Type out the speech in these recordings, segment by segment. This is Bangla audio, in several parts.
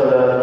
uh,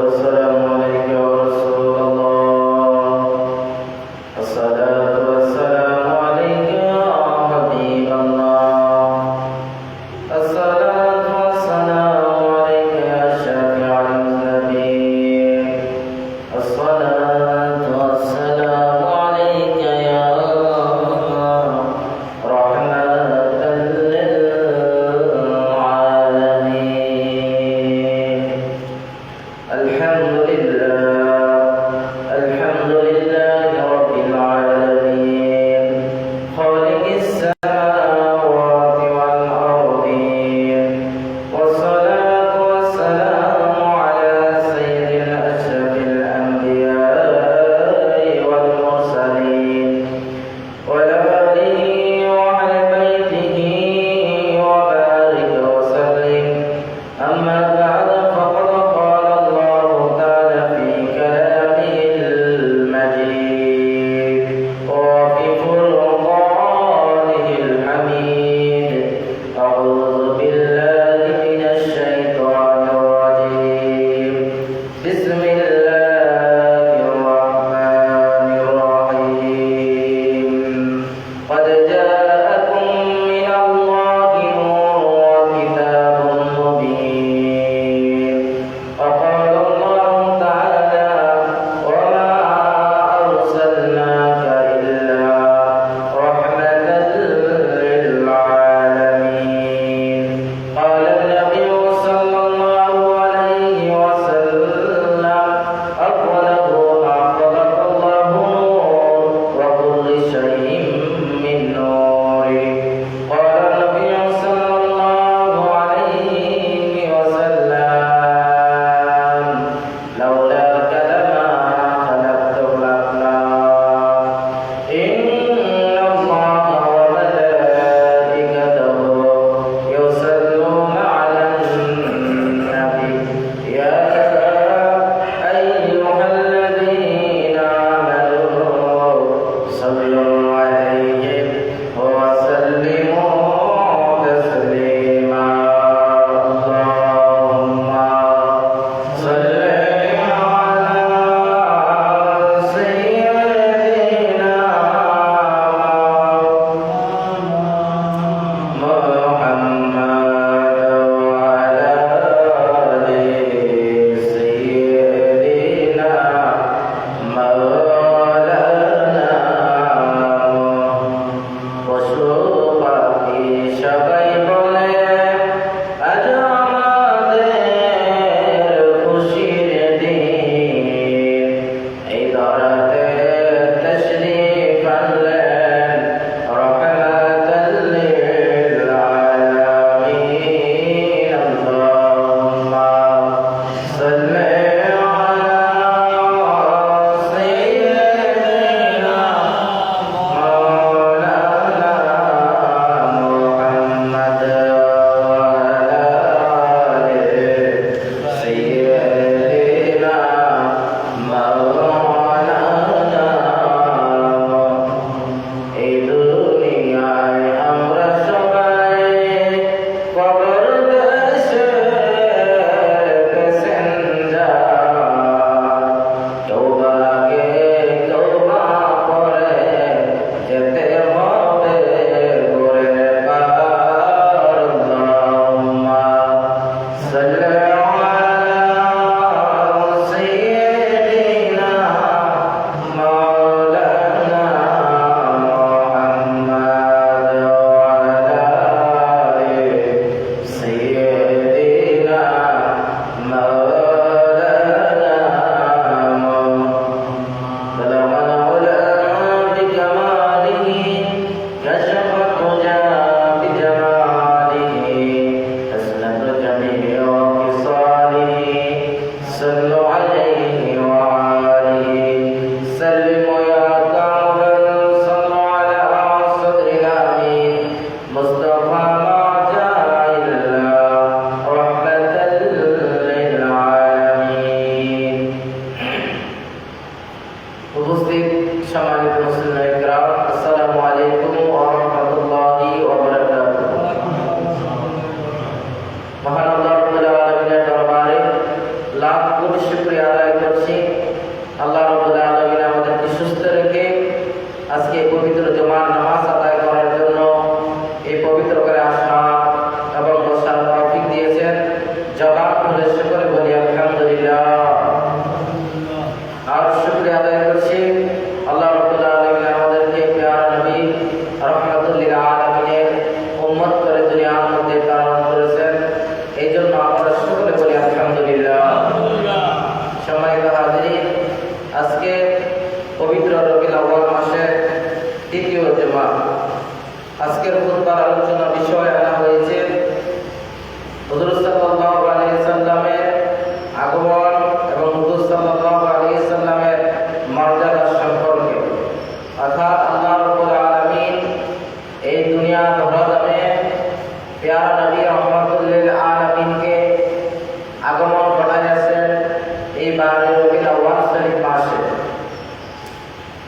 আলমিন আল্লাহ সালিম আসে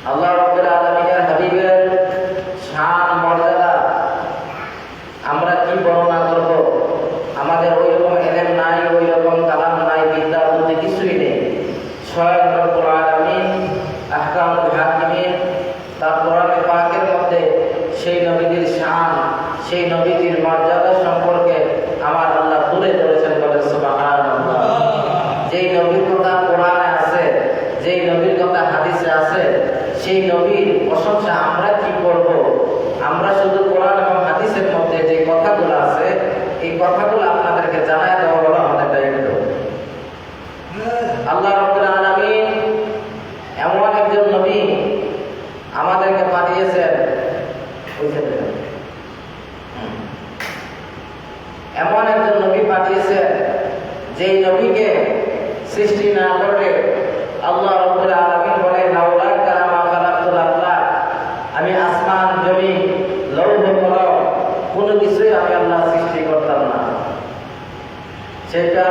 আল্লাহ সেই নবীর প্রশংসা আমরা কি করব? আমরা শুধু কোরআন এবং হাদিসের মধ্যে যে কথাগুলো আছে, এই কথাগুলো আপনাদেরকে জানায় দেওয়া হলো আমাদের দায়িত্ব। আল্লাহ রব্দুল এমন একজন নবী আমাদেরকে পাঠিয়েছেন। এমন একজন নবী পাঠিয়েছেন, যেই নবীকে সৃষ্টি না করে সৃষ্টি করতাম না। সেটা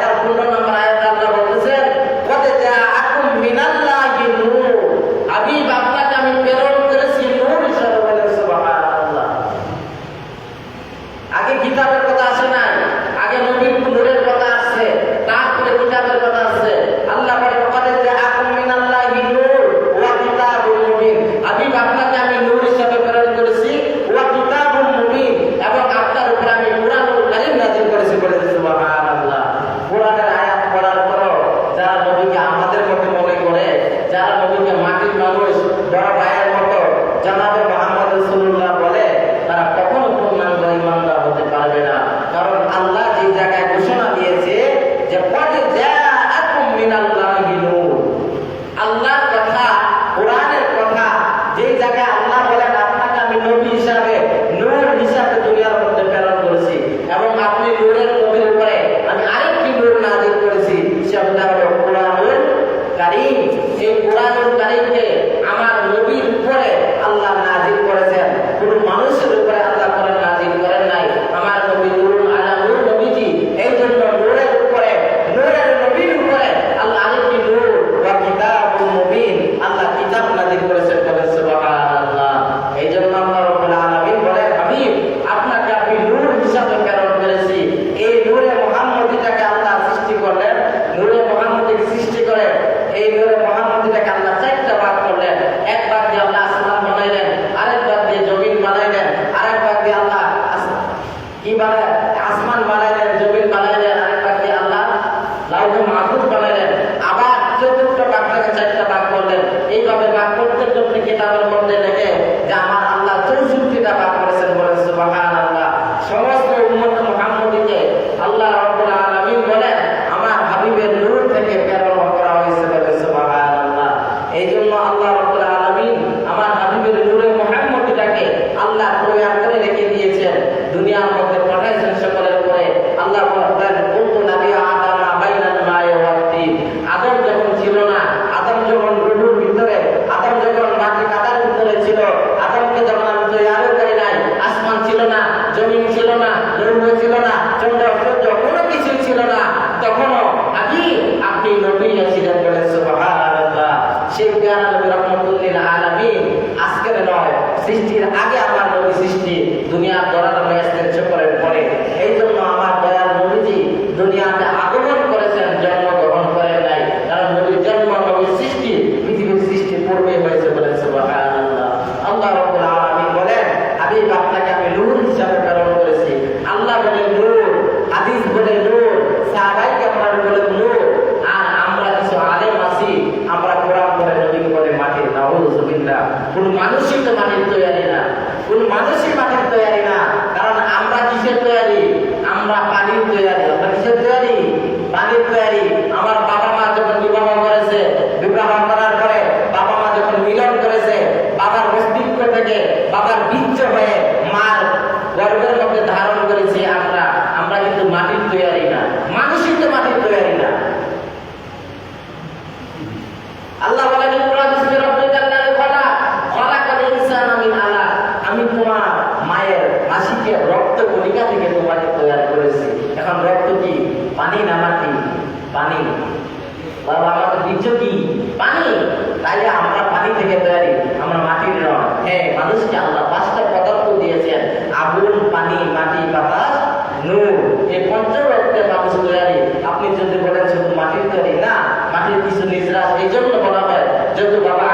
জায়গার খণ্ডন para একটা মানুষ তৈরি আপনি যদি বলেন শুধু মাটির তৈরি, না, মাটির কিছু নিজরা এই জন্য বলা হয় যেহেতু বাবা